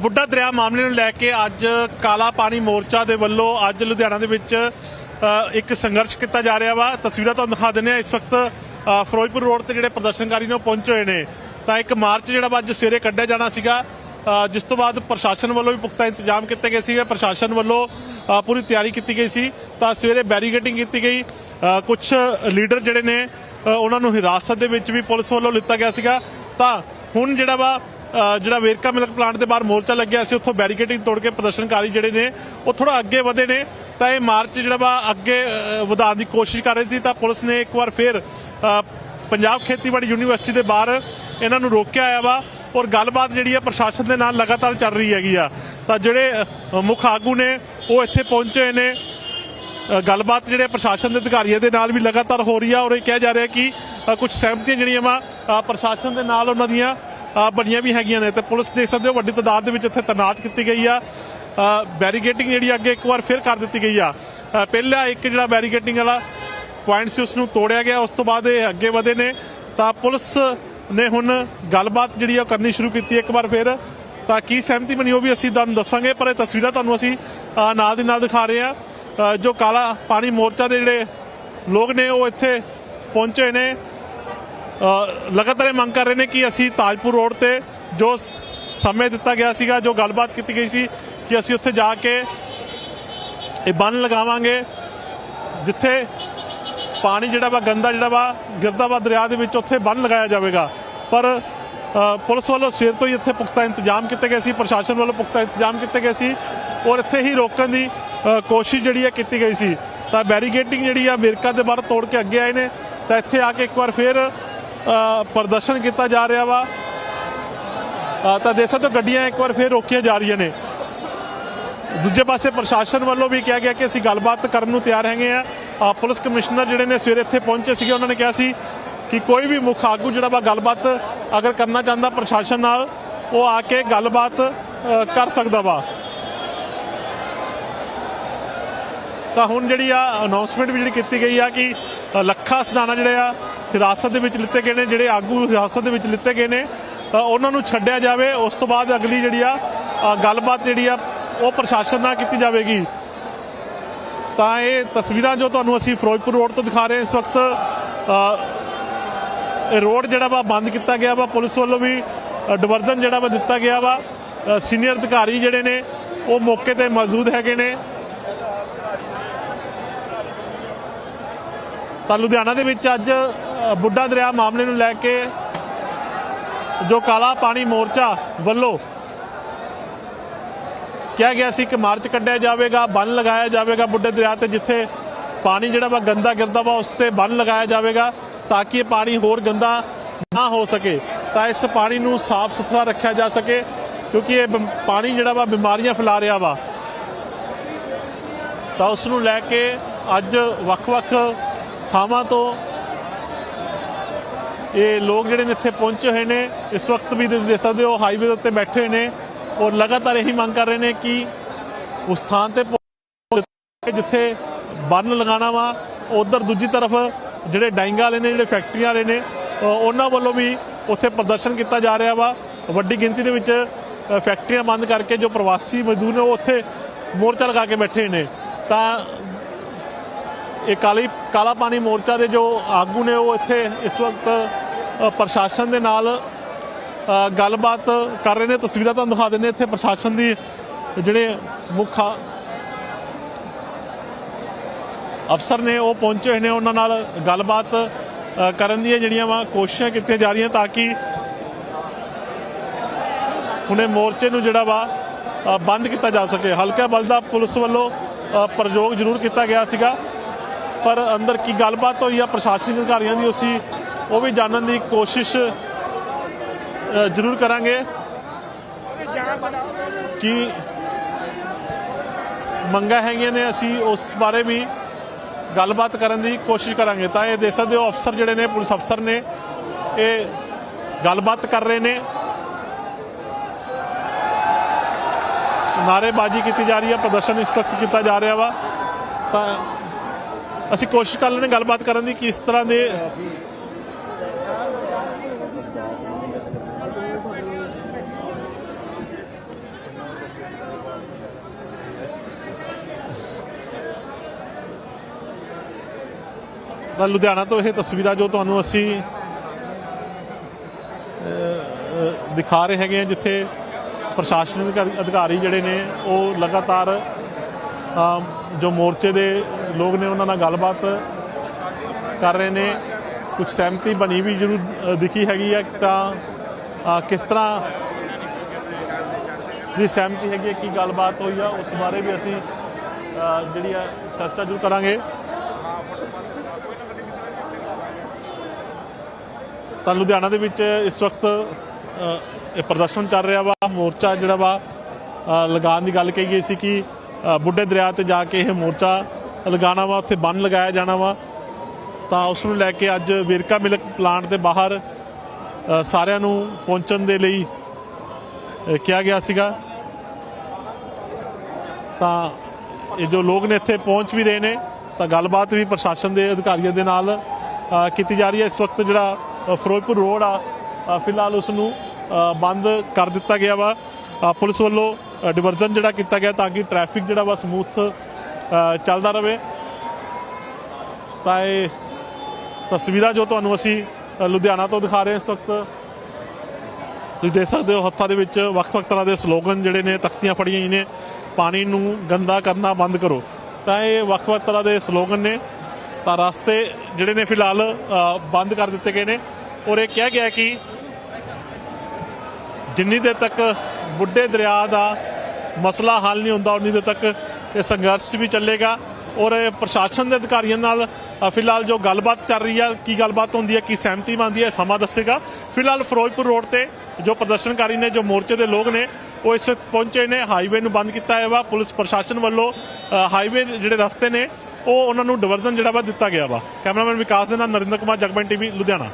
ਬੁੱਢਾ ਦਰਿਆ ਮਾਮਲੇ ਨੂੰ ਲੈ ਕੇ ਅੱਜ ਕਾਲਾ ਪਾਣੀ ਮੋਰਚਾ ਦੇ ਵੱਲੋਂ ਅੱਜ ਲੁਧਿਆਣਾ ਦੇ ਵਿੱਚ ਇੱਕ ਸੰਘਰਸ਼ ਕੀਤਾ ਜਾ ਰਿਹਾ ਵਾ। ਤਸਵੀਰਾਂ ਤੁਹਾਨੂੰ ਦਿਖਾ ਦਿੰਦੇ ਆ ਇਸ ਵਕਤ ਫਿਰੋਜ਼ਪੁਰ ਰੋਡ ਤੇ ਜਿਹੜੇ ਪ੍ਰਦਰਸ਼ਨਕਾਰੀ ਨੇ ਉਹ ਪਹੁੰਚੇ ਹੋਏ ਨੇ। ਤਾਂ ਇੱਕ ਮਾਰਚ ਜਿਹੜਾ ਵਾ ਅੱਜ ਸਵੇਰੇ ਕੱਢਿਆ ਜਾਣਾ ਸੀਗਾ। ਜਿਸ ਤੋਂ ਬਾਅਦ ਪ੍ਰਸ਼ਾਸਨ ਵੱਲੋਂ ਵੀ ਪੁਖਤਾ ਇੰਤਜ਼ਾਮ ਕੀਤੇ ਗਏ ਸੀਗੇ। ਪ੍ਰਸ਼ਾਸਨ ਵੱਲੋਂ ਪੂਰੀ ਤਿਆਰੀ ਕੀਤੀ ਗਈ ਸੀ। ਤਾਂ ਸਵੇਰੇ ਬੈਰੀਗੇਟਿੰਗ ਕੀਤੀ ਗਈ। ਕੁਝ ਲੀਡਰ ਜਿਹੜੇ ਨੇ ਉਹਨਾਂ ਨੂੰ ਹਿਰਾਸਤ ਦੇ ਵਿੱਚ ਵੀ ਪੁਲਿਸ ਵੱਲੋਂ ਲਿੱਤਾ ਗਿਆ ਸੀਗਾ। ਤਾਂ ਹੁਣ ਜਿਹੜਾ ਵਾ ਜਿਹੜਾ ਵੇਰਕਾ ਮਿਲਕ ਪਲਾਂਟ ਦੇ ਬਾਹਰ ਮੋਰਚਾ ਲੱਗਿਆ ਸੀ ਉੱਥੋਂ ਬੈਰੀਕੇਡਿੰਗ ਤੋੜ ਕੇ ਪ੍ਰਦਰਸ਼ਨਕਾਰੀ ਜਿਹੜੇ ਨੇ ਉਹ ਥੋੜਾ ਅੱਗੇ ਵਧੇ ਨੇ। ਤਾਂ ਇਹ ਮਾਰਚ ਜਿਹੜਾ ਵਾ ਅੱਗੇ ਵਧਾਉਣ ਦੀ ਕੋਸ਼ਿਸ਼ ਕਰ ਰਹੀ ਸੀ ਤਾਂ ਪੁਲਿਸ ਨੇ ਇੱਕ ਵਾਰ ਫੇਰ ਪੰਜਾਬ ਖੇਤੀਬਾੜੀ ਯੂਨੀਵਰਸਿਟੀ ਦੇ ਬਾਹਰ ਇਹਨਾਂ ਨੂੰ ਰੋਕਿਆ ਆਇਆ ਵਾ ਔਰ ਗੱਲਬਾਤ ਜਿਹੜੀ ਹੈ ਪ੍ਰਸ਼ਾਸਨ ਦੇ ਨਾਲ ਲਗਾਤਾਰ ਚੱਲ ਰਹੀ ਹੈਗੀ ਆ। ਤਾਂ ਜਿਹੜੇ ਮੁੱਖ ਆਗੂ ਨੇ ਉਹ ਇੱਥੇ ਪਹੁੰਚੇ ਨੇ। ਗੱਲਬਾਤ ਜਿਹੜੇ ਪ੍ਰਸ਼ਾਸਨ ਦੇ ਅਧਿਕਾਰੀਆਂ ਦੇ ਨਾਲ ਵੀ ਲਗਾਤਾਰ ਹੋ ਰਹੀ ਆ ਔਰ ਇਹ ਕਿਹਾ ਜਾ ਰਿਹਾ ਕਿ ਅ, ਕੁਝ ਸਹਿਮਤੀਆਂ ਜਿਹੜੀਆਂ ਵਾ ਪ੍ਰਸ਼ਾਸਨ ਦੇ ਨਾਲ ਉਹਨਾਂ ਦੀਆਂ ਬਣੀਆਂ ਵੀ ਹੈਗੀਆਂ ਨੇ ਤੇ ਪੁਲਿਸ ਦੇਖ ਸਕਦੇ ਹੋ ਵੱਡੀ ਤਾਦਾਦ ਦੇ ਵਿੱਚ ਇੱਥੇ ਤੈਨਾਤ ਕੀਤੀ ਗਈ ਆ। ਬੈਰੀਕੇਟਿੰਗ ਜਿਹੜੀ ਅੱਗੇ ਇੱਕ ਵਾਰ ਫਿਰ ਕਰ ਦਿੱਤੀ ਗਈ ਆ। ਅ, ਪਹਿਲਾ ਇੱਕ ਜਿਹੜਾ ਬੈਰੀਕੇਟਿੰਗ ਵਾਲਾ ਪੁਆਇੰਟ ਸੀ ਉਸ ਨੂੰ ਤੋੜਿਆ ਗਿਆ। ਉਸ ਤੋਂ ਬਾਅਦ ਇਹ ਅੱਗੇ ਵਧੇ ਨੇ। ਤਾਂ ਪੁਲਿਸ ਨੇ ਹੁਣ ਗੱਲਬਾਤ ਜਿਹੜੀ ਆ ਉਹ ਕਰਨੀ ਸ਼ੁਰੂ ਕੀਤੀ ਇੱਕ ਵਾਰ ਫਿਰ। ਤਾਂ ਕੀ ਸਹਿਮਤੀ ਬਣੀ ਉਹ ਵੀ ਅਸੀਂ ਤੁਹਾਨੂੰ ਦੱਸਾਂਗੇ ਪਰ ਇਹ ਤਸਵੀਰਾਂ ਤੁਹਾਨੂੰ ਅਸੀਂ ਨਾਲ ਦੀ ਨਾਲ ਦਿਖਾ ਰਹੇ ਹਾਂ ਜੋ ਕਾਲਾ ਪਾਣੀ ਮੋਰਚਾ ਦੇ ਜਿਹੜੇ ਲੋਕ ਨੇ ਉਹ ਇੱਥੇ ਪਹੁੰਚੇ ਨੇ। ਲਗਾਤਾਰ ਇਹ ਮੰਗ ਕਰ ਰਹੇ ਨੇ ਕਿ ਅਸੀਂ ਤਾਜਪੁਰ ਰੋਡ ਤੇ ਜੋ ਸਮੇਂ ਦਿੱਤਾ ਗਿਆ ਸੀਗਾ, ਜੋ ਗੱਲਬਾਤ ਕੀਤੀ ਗਈ ਸੀ, ਕਿ ਅਸੀਂ ਉੱਥੇ ਜਾ ਕੇ ਇਹ ਬੰਨ ਲਗਾਵਾਂਗੇ, ਜਿੱਥੇ ਪਾਣੀ ਜਿਹੜਾ ਵਾ, ਗੰਦਾ ਜਿਹੜਾ ਵਾ, ਗਿਰਦਾ ਵਾ ਦਰਿਆ ਦੇ ਵਿੱਚ, ਉੱਥੇ ਬੰਨ ਲਗਾਇਆ ਜਾਵੇਗਾ। ਪਰ ਪੁਲਿਸ ਵੱਲੋਂ ਸਵੇਰ ਤੋਂ ਹੀ ਇੱਥੇ ਪੁਖਤਾ ਇੰਤਜ਼ਾਮ ਕੀਤੇ ਗਏ ਸੀ, ਪ੍ਰਸ਼ਾਸਨ ਵੱਲੋਂ ਪੁਖਤਾ ਇੰਤਜ਼ਾਮ ਕੀਤੇ ਗਏ ਸੀ, ਔਰ ਇੱਥੇ ਹੀ ਰੋਕਣ ਦੀ ਕੋਸ਼ਿਸ਼ ਜਿਹੜੀ ਹੈ ਕੀਤੀ ਗਈ ਸੀ। ਤਾਂ ਬੈਰੀਗੇਟਿੰਗ ਜਿਹੜੀ ਆ, ਅਮਰੀਕਾ ਦੇ ਬਾਹਰ ਤੋੜ ਕੇ ਅੱਗੇ ਆਏ ਨੇ, ਤਾਂ ਇੱਥੇ ਆ ਕੇ ਇੱਕ ਵਾਰ ਫਿਰ ਪ੍ਰਦਰਸ਼ਨ ਕੀਤਾ ਜਾ ਰਿਹਾ ਵਾ। ਤਾਂ ਦੇਖ ਸਕਦੇ ਹੋ ਗੱਡੀਆਂ ਇੱਕ ਵਾਰ ਫਿਰ ਰੋਕੀਆਂ ਜਾ ਰਹੀਆਂ ਨੇ। ਦੂਜੇ ਪਾਸੇ ਪ੍ਰਸ਼ਾਸਨ ਵੱਲੋਂ ਵੀ ਕਿਹਾ ਗਿਆ ਕਿ ਅਸੀਂ ਗੱਲਬਾਤ ਕਰਨ ਨੂੰ ਤਿਆਰ ਹੈਗੇ ਆ। ਪੁਲਿਸ ਕਮਿਸ਼ਨਰ ਜਿਹੜੇ ਨੇ ਸਵੇਰੇ ਇੱਥੇ ਪਹੁੰਚੇ ਸੀਗੇ ਉਹਨਾਂ ਨੇ ਕਿਹਾ ਸੀ ਕਿ ਕੋਈ ਵੀ ਮੁੱਖ ਆਗੂ ਜਿਹੜਾ ਵਾ ਗੱਲਬਾਤ ਅਗਰ ਕਰਨਾ ਚਾਹੁੰਦਾ ਪ੍ਰਸ਼ਾਸਨ ਨਾਲ ਉਹ ਆ ਕੇ ਗੱਲਬਾਤ ਕਰ ਸਕਦਾ ਵਾ। ਤਾਂ ਹੁਣ ਜਿਹੜੀ ਆ ਅਨਾਉਂਸਮੈਂਟ ਵੀ ਜਿਹੜੀ ਕੀਤੀ ਗਈ ਆ ਕਿ ਅ, ਲੱਖਾ ਸਦਾਨਾ ਜਿਹੜੇ ਆ ਹਿਰਾਸਤ ਦੇ ਵਿੱਚ ਲਿੱਤੇ ਗਏ ਨੇ, ਜਿਹੜੇ ਆਗੂ ਹਿਰਾਸਤ ਦੇ ਵਿੱਚ ਲਿੱਤੇ ਗਏ ਨੇ ਉਹਨਾਂ ਨੂੰ ਛੱਡਿਆ ਜਾਵੇ। ਉਸ ਤੋਂ ਬਾਅਦ ਅਗਲੀ ਜਿਹੜੀ ਆ ਗੱਲਬਾਤ ਜਿਹੜੀ ਆ, ਉਹ ਪ੍ਰਸ਼ਾਸਨ ਨਾਲ ਕੀਤੀ ਜਾਵੇਗੀ। ਤਾਂ ਇਹ ਤਸਵੀਰਾਂ ਜੋ ਤੁਹਾਨੂੰ ਅਸੀਂ ਫਿਰੋਜ਼ਪੁਰ ਰੋਡ ਤੋਂ ਦਿਖਾ ਰਹੇ ਇਸ ਵਕਤ ਰੋਡ ਜਿਹੜਾ ਵਾ ਬੰਦ ਕੀਤਾ ਗਿਆ ਵਾ। ਪੁਲਿਸ ਵੱਲੋਂ ਵੀ ਡਿਵਰਜ਼ਨ ਜਿਹੜਾ ਵਾ ਦਿੱਤਾ ਗਿਆ ਵਾ। ਸੀਨੀਅਰ ਅਧਿਕਾਰੀ ਜਿਹੜੇ ਨੇ, ਉਹ ਮੌਕੇ ਤੇ ਮੌਜੂਦ ਹੈਗੇ ਨੇ। ਤਾਂ ਲੁਧਿਆਣਾ ਦੇ ਵਿੱਚ ਅੱਜ ਬੁੱਢਾ ਦਰਿਆ ਮਾਮਲੇ ਨੂੰ ਲੈ ਕੇ ਜੋ ਕਾਲਾ ਪਾਣੀ ਮੋਰਚਾ ਵੱਲੋਂ ਕਿਹਾ ਗਿਆ ਸੀ ਕਿ ਮਾਰਚ ਕੱਢਿਆ ਜਾਵੇਗਾ, ਬੰਨ ਲਗਾਇਆ ਜਾਵੇਗਾ ਬੁੱਢੇ ਦਰਿਆ ਤੇ ਜਿੱਥੇ ਪਾਣੀ ਜਿਹੜਾ ਵਾ ਗੰਦਾ ਗਿਰਦਾ ਵਾ, ਉਸ ਤੇ ਬੰਨ ਲਗਾਇਆ ਜਾਵੇਗਾ ਤਾਂ ਕਿ ਇਹ ਪਾਣੀ ਹੋਰ ਗੰਦਾ ਨਾ ਹੋ ਸਕੇ। ਤਾਂ ਇਸ ਪਾਣੀ ਨੂੰ ਸਾਫ਼ ਸੁਥਰਾ ਰੱਖਿਆ ਜਾ ਸਕੇ, ਕਿਉਂਕਿ ਇਹ ਬਿਮ- ਪਾਣੀ ਜਿਹੜਾ ਵਾ ਬਿਮਾਰੀਆਂ ਫੈਲਾ ਰਿਹਾ ਵਾ। ਤਾਂ ਉਸ ਨੂੰ ਲੈ ਕੇ ਅੱਜ ਵੱਖ-ਵੱਖ ਥਾਵਾਂ ਤੋਂ ਇਹ ਲੋਕ ਜਿਹੜੇ ਨੇ ਇੱਥੇ ਪਹੁੰਚੇ ਹੋਏ ਨੇ, ਇਸ ਵਕਤ ਵੀ ਤੁਸੀਂ ਦੇਖ ਸਕਦੇ ਹੋ ਹਾਈਵੇ ਦੇ ਉੱਤੇ ਬੈਠੇ ਹੋਏ ਨੇ ਔਰ ਲਗਾਤਾਰ ਇਹੀ ਮੰਗ ਕਰ ਰਹੇ ਨੇ ਕਿ ਉਸ ਥਾਂ ਤੇ ਜਿੱਥੇ ਬੰਨ ਲਗਾਉਣਾ ਵਾ, ਉਧਰ ਦੂਜੀ ਤਰਫ ਜਿਹੜੇ ਡਾਈਂਗਾ ਵਾਲੇ ਨੇ, ਜਿਹੜੇ ਫੈਕਟਰੀਆਂ ਵਾਲੇ ਨੇ ਉਹਨਾਂ ਵੱਲੋਂ ਵੀ ਉੱਥੇ ਪ੍ਰਦਰਸ਼ਨ ਕੀਤਾ ਜਾ ਰਿਹਾ ਵਾ। ਵੱਡੀ ਗਿਣਤੀ ਦੇ ਵਿੱਚ ਫੈਕਟਰੀਆਂ ਬੰਦ ਕਰਕੇ ਜੋ ਪ੍ਰਵਾਸੀ ਮਜ਼ਦੂਰ ਨੇ, ਉਹ ਉੱਥੇ ਮੋਰਚਾ ਲਗਾ ਕੇ ਬੈਠੇ ਨੇ। ਤਾਂ ਇਹ ਕਾਲੀ, ਕਾਲਾ ਪਾਣੀ ਮੋਰਚਾ ਦੇ ਜੋ ਆਗੂ ਨੇ, ਉਹ ਇੱਥੇ ਇਸ ਵਕਤ ਪ੍ਰਸ਼ਾਸਨ ਦੇ ਨਾਲ ਗੱਲਬਾਤ ਕਰ ਰਹੇ ਨੇ। ਤਸਵੀਰਾਂ ਤੁਹਾਨੂੰ ਦਿਖਾ ਦਿੰਦੇ ਇੱਥੇ ਪ੍ਰਸ਼ਾਸਨ ਦੀ ਜਿਹੜੇ ਮੁੱਖ ਅਫਸਰ ਨੇ, ਉਹ ਪਹੁੰਚੇ ਹੋਏ ਨੇ। ਉਹਨਾਂ ਨਾਲ ਗੱਲਬਾਤ ਕਰਨ ਦੀਆਂ ਜਿਹੜੀਆਂ ਵਾ ਕੋਸ਼ਿਸ਼ਾਂ ਕੀਤੀਆਂ ਜਾ ਰਹੀਆਂ ਤਾਂ ਕਿ ਹੁਣੇ ਮੋਰਚੇ ਨੂੰ ਜਿਹੜਾ ਵਾ ਬੰਦ ਕੀਤਾ ਜਾ ਸਕੇ। ਹਲਕਾ ਬਲ ਦਾ ਪੁਲਿਸ ਵੱਲੋਂ ਪ੍ਰਯੋਗ ਜ਼ਰੂਰ ਕੀਤਾ ਗਿਆ ਸੀਗਾ। ਪਰ ਅੰਦਰ ਕੀ ਗੱਲਬਾਤ ਹੋਈ ਆ, ਪ੍ਰਸ਼ਾਸਨਿਕ ਅਧਿਕਾਰੀਆਂ ਦੀ ਅਸੀਂ ਉਹ ਵੀ ਜਾਣਨ ਦੀ ਕੋਸ਼ਿਸ਼ ਜ਼ਰੂਰ ਕਰਾਂਗੇ। ਕਿ ਮੰਗਾਂ ਹੈਗੀਆਂ ਨੇ, ਅਸੀਂ ਉਸ ਬਾਰੇ ਵੀ ਗੱਲਬਾਤ ਕਰਨ ਦੀ ਕੋਸ਼ਿਸ਼ ਕਰਾਂਗੇ। ਤਾਂ ਇਹ ਦੇਖ ਸਕਦੇ ਹੋ, ਅਫਸਰ ਜਿਹੜੇ ਨੇ, ਪੁਲਿਸ ਅਫਸਰ ਨੇ, ਇਹ ਗੱਲਬਾਤ ਕਰ ਰਹੇ ਨੇ। ਨਾਰੇਬਾਜ਼ੀ ਕੀਤੀ ਜਾ ਰਹੀ ਹੈ, ਪ੍ਰਦਰਸ਼ਨ ਇਸ ਵਕਤ ਕੀਤਾ ਜਾ ਰਿਹਾ ਵਾ। ਤਾਂ ਅਸੀਂ ਕੋਸ਼ਿਸ਼ ਕਰ ਲੈਣੇ ਗੱਲਬਾਤ ਕਰਨ ਦੀ ਕਿਸ ਤਰ੍ਹਾਂ ਦੇ ਤਾਂ ਲੁਧਿਆਣਾ ਤੋਂ ਇਹ ਤਸਵੀਰਾਂ ਜੋ ਤੁਹਾਨੂੰ ਅਸੀਂ ਦਿਖਾ ਰਹੇ ਹੈਗੇ ਆ ਜਿੱਥੇ ਪ੍ਰਸ਼ਾਸਨਿਕ ਅਧਿਕਾਰੀ ਜਿਹੜੇ ਨੇ, ਉਹ ਲਗਾਤਾਰ ਜੋ ਮੋਰਚੇ ਦੇ ਲੋਕ ਨੇ, ਉਹਨਾਂ ਨਾਲ ਗੱਲਬਾਤ ਕਰ ਰਹੇ ਨੇ। ਕੁਝ ਸਹਿਮਤੀ ਬਣੀ ਵੀ ਜ਼ਰੂਰ ਦਿਖੀ ਹੈਗੀ ਹੈ ਤਾਂ ਕਿਸ ਤਰ੍ਹਾਂ ਦੀ ਸਹਿਮਤੀ ਹੈਗੀ ਹੈ ਕੀ ਗੱਲਬਾਤ ਹੋਈ ਆ, ਉਸ ਬਾਰੇ ਵੀ ਅਸੀਂ ਜਿਹੜੀ ਆ ਚਰਚਾ ਜ਼ਰੂਰ ਕਰਾਂਗੇ। ਤਾਂ ਲੁਧਿਆਣਾ ਦੇ ਵਿੱਚ ਇਸ ਵਕਤ ਇਹ ਪ੍ਰਦਰਸ਼ਨ ਚੱਲ ਰਿਹਾ ਵਾ, ਮੋਰਚਾ ਜਿਹੜਾ ਵਾ ਲਗਾਉਣ ਦੀ ਗੱਲ ਕਹੀ ਗਈ ਸੀ ਕਿ ਬੁੱਢੇ ਦਰਿਆ ਤੇ ਜਾ ਕੇ ਇਹ ਮੋਰਚਾ ਲਗਾਉਣਾ ਵਾ, ਉੱਥੇ ਬੰਨ ਲਗਾਇਆ ਜਾਣਾ ਵਾ। ਤਾਂ ਉਸ ਨੂੰ ਲੈ ਕੇ ਅੱਜ ਵੇਰਕਾ ਮਿਲਕ ਪਲਾਂਟ ਦੇ ਬਾਹਰ ਸਾਰਿਆਂ ਨੂੰ ਪਹੁੰਚਣ ਦੇ ਲਈ ਕਿਹਾ ਗਿਆ ਸੀਗਾ। ਤਾਂ ਇਹ ਜੋ ਲੋਕ ਨੇ ਇੱਥੇ ਪਹੁੰਚ ਵੀ ਰਹੇ ਨੇ, ਤਾਂ ਗੱਲਬਾਤ ਵੀ ਪ੍ਰਸ਼ਾਸਨ ਦੇ ਅਧਿਕਾਰੀਆਂ ਦੇ ਨਾਲ ਕੀਤੀ ਜਾ ਰਹੀ ਹੈ। ਇਸ ਵਕਤ ਜਿਹੜਾ ਫਿਰੋਜ਼ਪੁਰ ਰੋਡ ਆ ਫਿਲਹਾਲ ਉਸ ਨੂੰ ਬੰਦ ਕਰ ਦਿੱਤਾ ਗਿਆ ਵਾ। ਪੁਲਿਸ ਵੱਲੋਂ ਡਿਵਰਜ਼ਨ ਜਿਹੜਾ ਕੀਤਾ ਗਿਆ ਤਾਂ ਕਿ ਟ੍ਰੈਫਿਕ ਜਿਹੜਾ ਵਾ ਸਮੂਥ ਚੱਲਦਾ ਰਹੇ ਤਾਂ ਇਹ ਤਸਵੀਰਾਂ ਜੋ ਤੁਹਾਨੂੰ ਅਸੀਂ ਲੁਧਿਆਣਾ ਤੋਂ ਦਿਖਾ ਰਹੇ ਹਾਂ ਇਸ ਵਕਤ। ਤੁਸੀਂ ਦੇਖ ਸਕਦੇ ਹੋ ਹੱਥਾਂ ਦੇ ਵਿੱਚ ਵੱਖ-ਵੱਖ ਤਰ੍ਹਾਂ ਦੇ ਸਲੋਗਨ ਜਿਹੜੇ ਨੇ, ਤਖਤੀਆਂ ਫੜੀਆਂ ਹੋਈਆਂ ਨੇ। ਪਾਣੀ ਨੂੰ ਗੰਦਾ ਕਰਨਾ ਬੰਦ ਕਰੋ। ਤਾਂ ਇਹ ਵੱਖ-ਵੱਖ ਤਰ੍ਹਾਂ ਦੇ ਸਲੋਗਨ ਨੇ। ਤਾਂ ਰਸਤੇ ਜਿਹੜੇ ਨੇ ਫਿਲਹਾਲ ਬੰਦ ਕਰ ਦਿੱਤੇ ਗਏ ਨੇ। ਔਰ ਇਹ ਕਿਹਾ ਗਿਆ ਕਿ ਜਿੰਨੀ ਦੇਰ ਤੱਕ ਬੁੱਢੇ ਦਰਿਆ ਦਾ ਮਸਲਾ ਹੱਲ ਨਹੀਂ ਹੁੰਦਾ, ਉਨੀ ਦੇਰ ਤੱਕ ਇਹ ਸੰਘਰਸ਼ ਵੀ ਚੱਲੇਗਾ। ਔਰ ਪ੍ਰਸ਼ਾਸਨ ਦੇ ਅਧਿਕਾਰੀਆਂ ਨਾਲ ਫਿਲਹਾਲ ਜੋ ਗੱਲਬਾਤ ਚੱਲ ਰਹੀ ਆ, ਕੀ ਗੱਲਬਾਤ ਹੁੰਦੀ ਹੈ ਕੀ ਸਹਿਮਤੀ ਬਣਦੀ ਹੈ ਸਮਾਂ ਦੱਸੇਗਾ। ਫਿਲਹਾਲ ਫਿਰੋਜ਼ਪੁਰ ਰੋਡ ਤੇ ਜੋ ਪ੍ਰਦਰਸ਼ਨਕਾਰੀ ਨੇ, ਜੋ ਮੋਰਚੇ ਦੇ ਲੋਕ ਨੇ, ਉਹ ਇਸ ਵਕਤ ਪਹੁੰਚੇ ਨੇ, ਹਾਈਵੇ ਨੂੰ ਬੰਦ ਕੀਤਾ ਹੈ ਵਾ। ਪੁਲਿਸ ਪ੍ਰਸ਼ਾਸਨ ਵੱਲੋਂ ਹਾਈਵੇ ਜਿਹੜੇ ਰਸਤੇ ਨੇ, ਉਹ ਉਹਨਾਂ ਨੂੰ ਡਿਵਰਜ਼ਨ ਜਿਹੜਾ ਵਾ ਦਿੱਤਾ ਗਿਆ ਵਾ। ਕੈਮਰਾਮੈਨ ਵਿਕਾਸ ਦੇ ਨਾਲ ਨਰਿੰਦਰ ਕੁਮਾਰ, ਜਗਮਨ ਟੀਵੀ, ਲੁਧਿਆਣਾ।